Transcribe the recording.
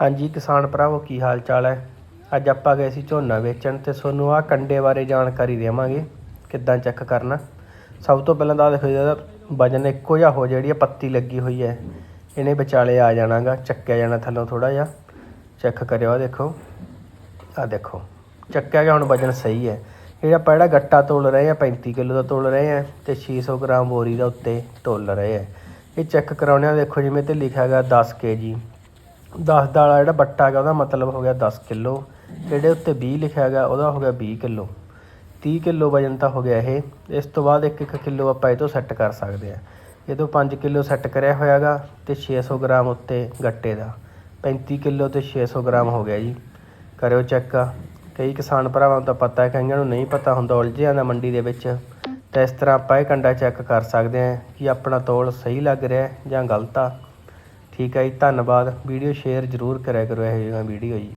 ਹਾਂਜੀ, ਕਿਸਾਨ ਭਰਾਵੋ, ਕੀ ਹਾਲ ਚਾਲ ਹੈ? ਅੱਜ ਆਪਾਂ ਗਏ ਸੀ ਝੋਨਾ ਵੇਚਣ ਤੇ ਤੁਹਾਨੂੰ ਆਹ ਕੰਡੇ ਬਾਰੇ ਜਾਣਕਾਰੀ ਦੇਵਾਂਗੇ। ਕਿੱਦਾਂ ਚੈੱਕ ਕਰਨਾ? ਸਭ ਤੋਂ ਪਹਿਲਾਂ ਤਾਂ ਆਹ ਦੇਖੋ ਇਹਦਾ ਵਜਨ ਇੱਕੋ ਜਿਹਾ ਹੋ ਜਿਹੜੀ ਪੱਤੀ ਲੱਗੀ ਹੋਈ ਹੈ। ਇਹਨੇ ਵਿਚਾਲੇ ਆ ਜਾਣਾਗਾ, ਚੱਕਿਆ ਜਾਣਾ ਥੱਲੋਂ ਥੋੜਾ ਜਿਹਾ। ਚੈੱਕ ਕਰਿਓ, ਆਹ ਦੇਖੋ। ਆਹ ਦੇਖੋ, ਚੱਕਿਆ ਗਿਆ, ਹੁਣ ਵਜਨ ਸਹੀ ਹੈ। ਇਹ ਆਪਾਂ ਜਿਹੜਾ ਗੱਟਾ ਤੋਲ ਰਹੇ ਆ 35 ਕਿਲੋ ਦਾ ਤੋਲ ਰਹੇ ਆ ਤੇ 600 ਗ੍ਰਾਮ ਬੋਰੀ ਦਾ ਉੱਤੇ ਤੋਲ ਰਹੇ ਆ ਇਹ ਚੈੱਕ ਕਰਾਉਣੇ ਆ ਦੇਖੋ ਜਿਵੇਂ ਤੇ ਲਿਖਿਆ ਹੈਗਾ 10 ਕੇਜੀ 10 ਦਾ ਵਾਲਾ ਜਿਹੜਾ ਬੱਟਾ ਹੈਗਾ, ਉਹਦਾ ਮਤਲਬ ਹੋ ਗਿਆ 10 ਕਿਲੋ। ਜਿਹੜੇ ਉੱਤੇ 20 ਲਿਖਿਆ ਹੈਗਾ ਉਹਦਾ ਹੋ ਗਿਆ 20 ਕਿਲੋ। 30 ਕਿਲੋ ਵਜਨ ਤਾਂ ਹੋ ਗਿਆ ਇਹ। ਇਸ ਤੋਂ ਬਾਅਦ 1-1 ਕਿਲੋ ਆਪਾਂ ਇਹ ਤੋਂ ਸੈੱਟ ਕਰ ਸਕਦੇ ਆ ਇਹ ਤੋਂ 5 ਕਿਲੋ ਸੈੱਟ ਕਰਿਆ ਹੋਇਆਗਾ ਤੇ 600 ਗ੍ਰਾਮ ਉੱਤੇ ਗੱਟੇ ਦਾ। 35 ਕਿਲੋ ਤੇ 600 ਗ੍ਰਾਮ ਹੋ ਗਿਆ ਜੀ। ਕਰਿਓ ਚੈੱਕ। ਕਈ ਕਿਸਾਨ ਭਰਾਵਾਂ ਨੂੰ ਤਾਂ ਪਤਾ ਹੈ, ਕਈਆਂ ਨੂੰ ਨਹੀਂ ਪਤਾ ਹੁੰਦਾ, ਉਲਝਿਆਂ ਦਾ ਮੰਡੀ ਦੇ ਵਿੱਚ। ਤਾਂ ਇਸ ਤਰ੍ਹਾਂ ਆਪਾਂ ਇਹ ਕੰਡਾ ਚੈੱਕ ਕਰ ਸਕਦੇ ਹਾਂ ਕਿ ਆਪਣਾ ਤੋਲ ਸਹੀ ਲੱਗ ਰਿਹਾ ਜਾਂ ਗਲਤ ਆ। ਠੀਕ ਹੈ ਜੀ ਧੰਨਵਾਦ। ਵੀਡੀਓ ਸ਼ੇਅਰ ਜ਼ਰੂਰ ਕਰਿਆ ਕਰੋ ਇਹੋ ਜਿਹੀਆਂ ਵੀਡੀਓ ਜੀ।